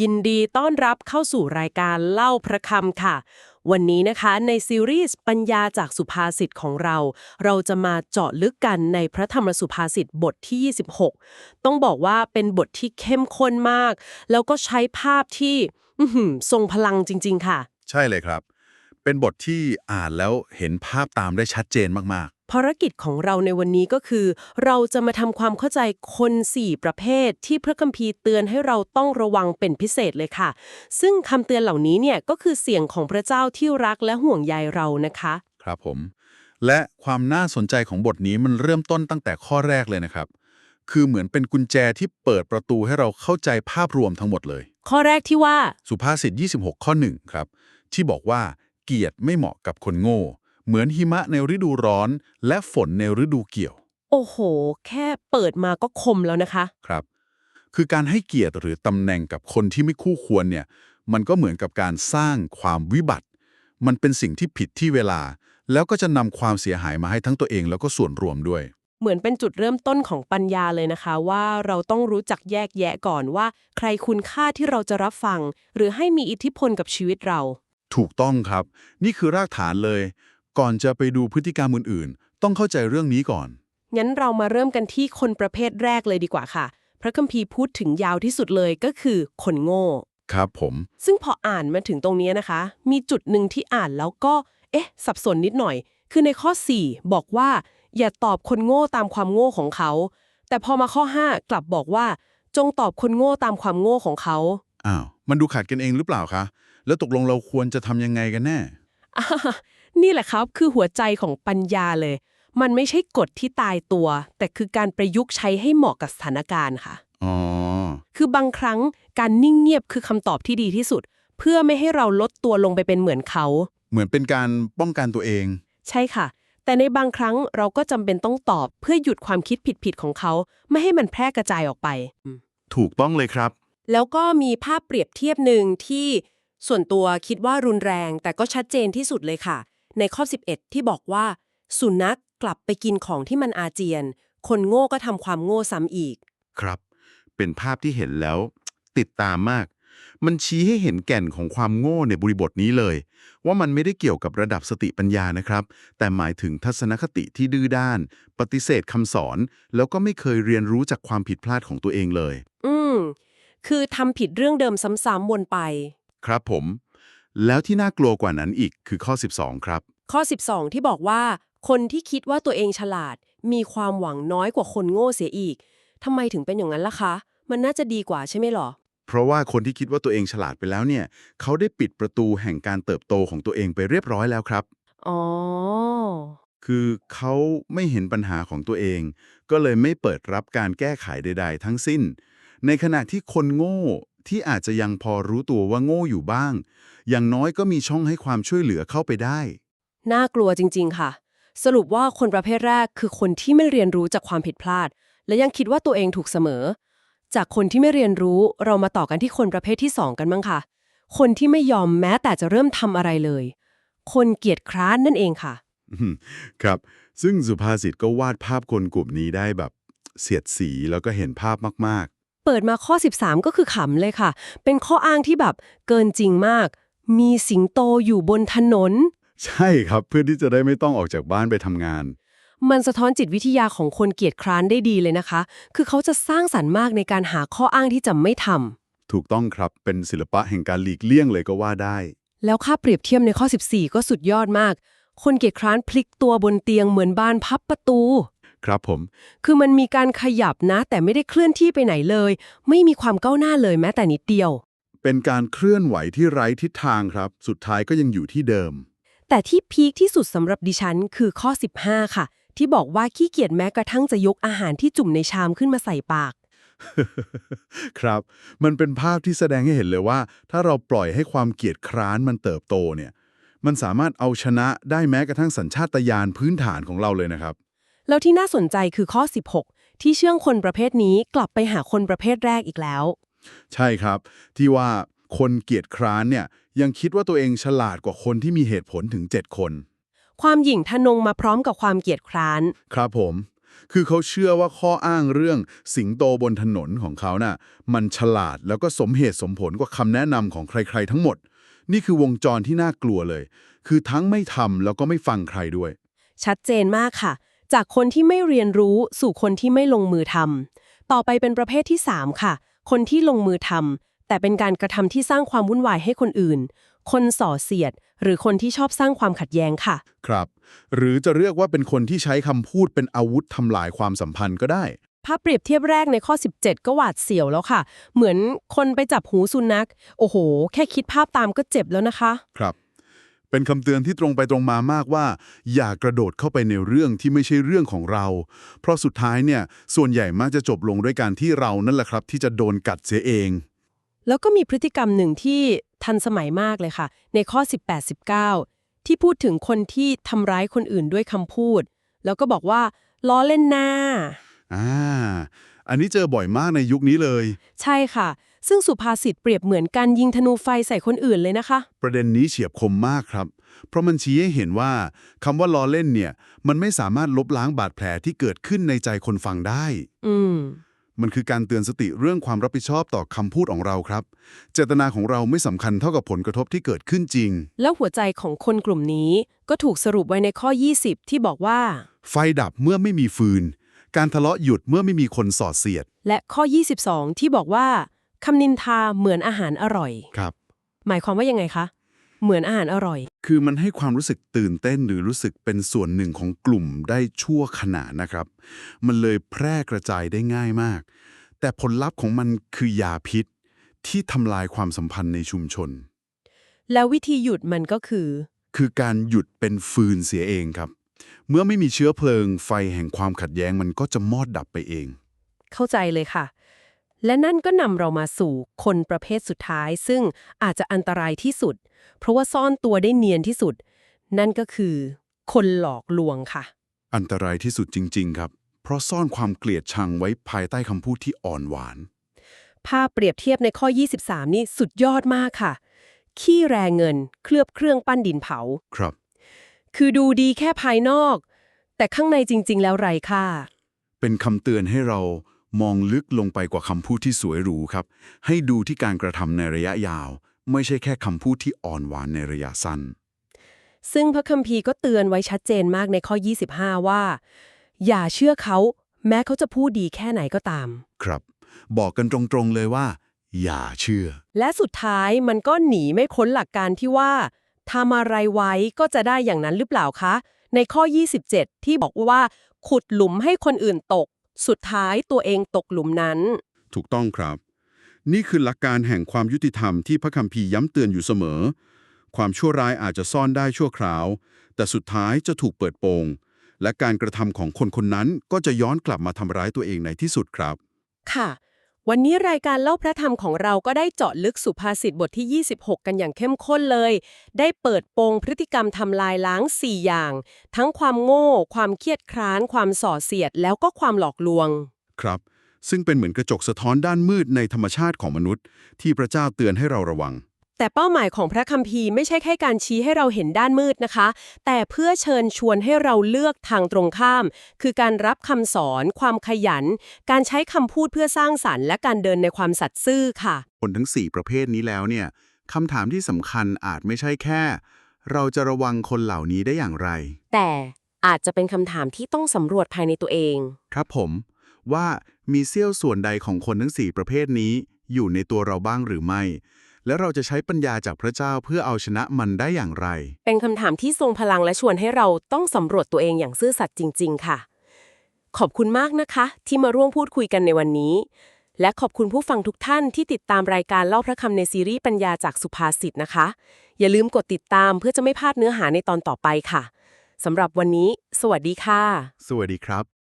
ยินดีต้อนรับเข้าสู่รายการเล่าพระคำค่ะ วันนี้นะคะในซีรีส์ปัญญาจากสุภาษิตของเรา เราจะมาเจาะลึกกันในพระธรรมสุภาษิตบทที่ 26 ต้องบอกว่าเป็นบทที่เข้มข้นมาก แล้วก็ใช้ภาพที่ทรงพลังจริง ๆ ค่ะ ใช่เลยครับ เป็นบทที่อ่านแล้วเห็นภาพตามได้ชัดเจนมาก ภารกิจของเราในวันนี้ก็คือ เราจะมาทำความเข้าใจคน 4 ประเภท ที่พระคัมภีร์เตือนให้เราต้องระวังเป็นพิเศษเลยค่ะ ซึ่งคำเตือนเหล่านี้เนี่ยก็คือเสียงของพระเจ้าที่รักและห่วงใยเรานะคะๆครับผม และความน่าสนใจของบทนี้มันเริ่มต้นตั้งแต่ข้อแรกเลยนะครับ คือเหมือนเป็นกุญแจที่เปิดประตูให้เราเข้าใจภาพรวมทั้งหมดเลย ข้อแรกที่ว่าสุภาษิต 26 ข้อ 1 ครับ ที่บอกว่าเกียรติไม่เหมาะกับคนโง่ เหมือนหิมะในฤดูร้อน และฝนในฤดูเกี่ยว โอ้โห แค่เปิดมาก็คมแล้วนะคะ ครับ คือการให้เกียรติหรือตำแหน่งกับคนที่ไม่คู่ควรเนี่ย มันก็เหมือนกับการสร้างความวิบัติ มันเป็นสิ่งที่ผิดที่เวลา แล้วก็จะนำความเสียหายมาให้ทั้งตัวเองแล้วก็ส่วนรวมด้วย เหมือนเป็นจุดเริ่มต้นของปัญญาเลยนะคะ ว่าเราต้องรู้จักแยกแยะก่อนว่า ใครคุณค่าที่เราจะรับฟัง หรือให้มีอิทธิพลกับชีวิตเรา ถูกต้องครับ นี่คือรากฐานเลย ก่อนจะไปดูพฤติกรรมอื่นๆ ต้องเข้าใจเรื่องนี้ก่อน งั้นเรามาเริ่มกันที่คนประเภทแรกเลยดีกว่าค่ะ พระคัมภีร์พูดถึงยาวที่สุดเลยก็คือคนโง่ ครับผม ซึ่งพออ่านมาถึงตรงนี้นะคะ มีจุดหนึ่งที่อ่านแล้วก็ เอ๊ะ สับสนนิดหน่อย คือในข้อ 4 บอกว่า อย่าตอบคนโง่ตามความโง่ของเขา แต่พอมาข้อ 5 กลับบอกว่า จงตอบคนโง่ตามความโง่ของเขา อ้าว มันดูขัดกันเองหรือเปล่าคะ แล้วตกลงเราควรจะทำยังไงกันแน่อ่า นี่แหละครับคือหัวใจของปัญญาเลย มันไม่ใช่กฎที่ตายตัว แต่คือการประยุกต์ใช้ให้เหมาะกับสถานการณ์ค่ะอ๋อคือบางครั้งการนิ่งเงียบคือคำตอบที่ดีที่สุด เพื่อไม่ให้เราลดตัวลงไปเป็นเหมือนเขา เหมือนเป็นการป้องกันตัวเอง ใช่ค่ะ แต่ในบางครั้งเราก็จำเป็นต้องตอบ เพื่อหยุดความคิดผิดๆของเขา ไม่ให้มันแพร่กระจายออกไป ถูกต้องเลยครับ แล้วก็มีภาพเปรียบเทียบหนึ่งที่ส่วนตัวคิดว่ารุนแรง แต่ก็ชัดเจนที่สุดเลยค่ะ ในข้อ 11 ที่บอกว่า สุนัขกลับไปกินของที่มันอาเจียน คนโง่ก็ทำความโง่ซ้ำอีก ครับ เป็นภาพที่เห็นแล้ว ติดตามมาก มันชี้ให้เห็นแก่นของความโง่ในบริบทนี้เลย ว่ามันไม่ได้เกี่ยวกับระดับสติปัญญานะครับ แต่หมายถึงทัศนคติที่ดื้อด้าน ปฏิเสธคำสอน แล้วก็ไม่เคยเรียนรู้จากความผิดพลาดของตัวเองเลย อืมคือทำผิดเรื่องเดิมซ้ำๆวนไป ครับผม แล้วที่น่ากลัวกว่านั้นอีกคือข้อ 12 ครับ ข้อ 12 ที่บอกว่า คนที่คิดว่าตัวเองฉลาด มีความหวังน้อยกว่าคนโง่เสียอีกทำไมถึงเป็นอย่างนั้นล่ะคะ มันน่าจะดีกว่าใช่ไหมหรอ เพราะว่าคนที่คิดว่าตัวเองฉลาดไปแล้วเนี่ยเขาได้ปิดประตูแห่งการเติบโตของตัวเองไปเรียบร้อยแล้วครับ อ๋อ คือเขาไม่เห็นปัญหาของตัวเอง ก็เลยไม่เปิดรับการแก้ไขใด ๆ ทั้งสิ้น ในขณะที่คนโง่ ที่อาจจะยังพอรู้ตัวว่าโง่อยู่บ้าง อย่างน้อยก็มีช่องให้ความช่วยเหลือเข้าไปได้ น่ากลัวจริง ๆ ค่ะ สรุปว่าคนประเภทแรกคือคนที่ไม่เรียนรู้จากความผิดพลาด และยังคิดว่าตัวเองถูกเสมอ จากคนที่ไม่เรียนรู้เรามาต่อกันที่คนประเภทที่สองกันบ้างค่ะ คนที่ไม่ยอมแม้แต่จะเริ่มทำอะไรเลย คนเกียจคร้านนั่นเองค่ะอืมครับ ซึ่งสุภาษิตก็วาดภาพคนกลุ่มนี้ได้แบบเสียดสีแล้วก็เห็นภาพมาก เปิดมาข้อ 13 ก็คือขำเลยค่ะ เป็นข้ออ้างที่แบบเกินจริงมาก มีสิงโตอยู่บนถนนๆใช่ครับเพื่อที่จะได้ไม่ต้องออกจากบ้านไปทำงาน มันสะท้อนจิตวิทยาของคนเกียจคร้านได้ดีเลยนะคะ คือเขาจะสร้างสรรค์มากในการหาข้ออ้างที่จะไม่ทำถูกต้องครับเป็นศิลปะแห่งการหลีกเลี่ยงเลยก็ว่าได้ แล้วค่าเปรียบเทียบในข้อ 14 ก็สุดยอดมาก คนเกียจคร้านพลิกตัวบนเตียงเหมือนบานพับประตู ครับผม คือมันมีการขยับนะ แต่ไม่ได้เคลื่อนที่ไปไหนเลย ไม่มีความก้าวหน้าเลยแม้แต่นิดเดียว เป็นการเคลื่อนไหวที่ไร้ทิศทางครับ สุดท้ายก็ยังอยู่ที่เดิม แต่ที่พีคที่สุดสำหรับดิฉันคือข้อ 15 ค่ะ ที่บอกว่าขี้เกียจแม้กระทั่งจะยกอาหารที่จุ่มในชามขึ้นมาใส่ปาก ครับ มันเป็นภาพที่แสดงให้เห็นเลยว่า ถ้าเราปล่อยให้ความเกียจคร้านมันเติบโตเนี่ย มันสามารถเอาชนะได้แม้กระทั่งสัญชาตญาณพื้นฐานของเราเลยนะครับ แล้วที่น่าสนใจคือข้อ 16 ที่เชื่องคนประเภทนี้กลับไปหาคนประเภทแรกอีกแล้ว ใช่ครับ ที่ว่าคนเกียจคร้านเนี่ยยังคิดว่าตัวเองฉลาดกว่าคนที่มีเหตุผลถึง 7 คน ความหยิ่งทะนงมาพร้อมกับความเกียจคร้าน ครับผม คือเขาเชื่อว่าข้ออ้างเรื่องสิงโตบนถนนของเขาน่ะมันฉลาดแล้วก็สมเหตุสมผลกว่าคำแนะนำของใคร ๆ ทั้งหมด นี่คือวงจรที่น่ากลัวเลย คือทั้งไม่ทำแล้วก็ไม่ฟังใครด้วย ชัดเจนมากค่ะ จากคนที่ไม่เรียนรู้สู่คนที่ไม่ลงมือทำต่อไปเป็นประเภทที่ 3 ค่ะ คนที่ลงมือทำแต่เป็นการกระทำที่สร้างความวุ่นวายให้คนอื่น คนส่อเสียด หรือคนที่ชอบสร้างความขัดแย้งค่ะ ครับ หรือจะเรียกว่าเป็นคนที่ใช้คำพูดเป็นอาวุธทำลายความสัมพันธ์ก็ได้ภาพเปรียบเทียบแรกในข้อ 17 ก็หวาดเสียวแล้วค่ะ เหมือนคนไปจับหูสุนัข โอ้โห แค่คิดภาพตามก็เจ็บแล้วนะคะ ครับ เป็นคำเตือนที่ตรงไปตรงมามากว่า อย่ากระโดดเข้าไปในเรื่องที่ไม่ใช่เรื่องของเรา เพราะสุดท้ายเนี่ยส่วนใหญ่มักจะจบลงด้วยการที่เรานั่นแหละครับ ที่จะโดนกัดเสียเอง แล้วก็มีพฤติกรรมหนึ่งที่ทันสมัยมากเลยค่ะ ในข้อ 18-19 ที่พูดถึงคนที่ทำร้ายคนอื่นด้วยคำพูด แล้วก็บอกว่าล้อเล่นหน้าอ่าอันนี้เจอบ่อยมากในยุคนี้เลย ใช่ค่ะ ซึ่งสุภาษิตเปรียบเหมือนการยิงธนูไฟใส่คนอื่นเลยนะคะ ประเด็นนี้เฉียบคมมากครับ เพราะมันชี้ให้เห็นว่าคำว่าล้อเล่นเนี่ยมันไม่สามารถลบล้างบาดแผลที่เกิดขึ้นในใจคนฟังได้ อืมมันคือการเตือนสติเรื่องความรับผิดชอบต่อคำพูดของเราครับ เจตนาของเราไม่สำคัญเท่ากับผลกระทบที่เกิดขึ้นจริง แล้วหัวใจของคนกลุ่มนี้ก็ถูกสรุปไว้ในข้อ 20 ที่บอกว่า ไฟดับเมื่อไม่มีฟืน การทะเลาะหยุดเมื่อไม่มีคนสอดเสียด และข้อ 22 ที่บอกว่า คำนินทาเหมือนอาหารอร่อย ครับ หมายความว่ายังไงคะ เหมือนอาหารอร่อย คือมันให้ความรู้สึกตื่นเต้นหรือรู้สึกเป็นส่วนหนึ่งของกลุ่มได้ชั่วขณะนะครับ มันเลยแพร่กระจายได้ง่ายมาก แต่ผลลัพธ์ของมันคือยาพิษ ที่ทำลายความสัมพันธ์ในชุมชน แล้ววิธีหยุดมันก็คือ คือการหยุดเป็นฟืนเสียเองครับ เมื่อไม่มีเชื้อเพลิง ไฟแห่งความขัดแย้งมันก็จะมอดดับไปเอง เข้าใจเลยค่ะ และนั่นก็นำเรามาสู่คนประเภทสุดท้าย ซึ่งอาจจะอันตรายที่สุด เพราะว่าซ่อนตัวได้เนียนที่สุด นั่นก็คือ คนหลอกลวงค่ะ อันตรายที่สุดจริง ๆ ครับ เพราะซ่อนความเกลียดชังไว้ภายใต้คำพูดที่อ่อนหวาน ภาพเปรียบเทียบในข้อ 23 นี่สุดยอดมากค่ะ ขี้แรงเงิน เคลือบเครื่องปั้นดินเผา ครับ คือดูดีแค่ภายนอก แต่ข้างในจริง ๆ แล้วไรค่า เป็นคำเตือนให้เรา มองลึกลงไปกว่าคำพูดที่สวยหรูครับ ให้ดูที่การกระทำในระยะยาว ไม่ใช่แค่คำพูดที่อ่อนหวานในระยะสั้น ซึ่งพระคัมภีร์ก็เตือนไว้ชัดเจนมากในข้อ 25 ว่า อย่าเชื่อเขา แม้เขาจะพูดดีแค่ไหนก็ตาม ครับ บอกกันตรงๆเลยว่า อย่าเชื่อ และสุดท้ายมันก็หนีไม่พ้นหลักการที่ว่าทำอะไรไว้ก็จะได้อย่างนั้นหรือเปล่าคะ ในข้อ 27 ที่บอกว่า ขุดหลุมให้คนอื่นตก สุดท้ายตัวเองตกหลุมนั้น ถูกต้องครับ นี่คือหลักการแห่งความยุติธรรมที่พระคัมภีร์ย้ำเตือนอยู่เสมอ ความชั่วร้ายอาจจะซ่อนได้ชั่วคราว แต่สุดท้ายจะถูกเปิดโปง และการกระทำของคนคนนั้นก็จะย้อนกลับมาทำร้ายตัวเองในที่สุดครับ ค่ะ วันนี้รายการเล่าพระธรรมของเราก็ได้เจาะลึกสุภาษิตบทที่ 26 กันอย่างเข้มข้นเลย ได้เปิดโปงพฤติกรรมทำลายล้าง 4 อย่าง ทั้งความโง่ ความเครียดคร้าน ความส่อเสียด แล้วก็ความหลอกลวง ครับ ซึ่งเป็นเหมือนกระจกสะท้อนด้านมืดในธรรมชาติของมนุษย์ ที่พระเจ้าเตือนให้เราระวัง แต่เป้าหมายของพระคัมภีร์ไม่ใช่แค่การชี้ให้เราเห็นด้านมืดนะคะ แต่เพื่อเชิญชวนให้เราเลือกทางตรงข้าม คือการรับคำสอน ความขยัน การใช้คำพูดเพื่อสร้างสรรค์ และการเดินในความสัตย์ซื่อค่ะ คนทั้ง 4 ประเภทนี้แล้วเนี่ยคำถามที่สำคัญอาจไม่ใช่แค่ เราจะระวังคนเหล่านี้ได้อย่างไร แต่อาจจะเป็นคำถามที่ต้องสำรวจภายในตัวเอง ครับผม ว่ามีเสี้ยวส่วนใดของคนทั้ง 4 ประเภทนี้ อยู่ในตัวเราบ้างหรือไม่ และเราจะใช้ปัญญาจากพระเจ้าเพื่อเอาชนะมันได้อย่างไร เป็นคำถามที่ทรงพลังและชวนให้เราต้องสำรวจตัวเองอย่างซื่อสัตย์จริง ๆ ค่ะ ขอบคุณมากนะคะ ที่มาร่วมพูดคุยกันในวันนี้ และขอบคุณผู้ฟังทุกท่านที่ติดตามรายการเล่าพระคำในซีรีส์ปัญญาจากสุภาษิตนะคะ อย่าลืมกดติดตามเพื่อจะไม่พลาดเนื้อหาในตอนต่อไปค่ะสำหรับวันนี้ สวัสดีค่ะ สวัสดีครับ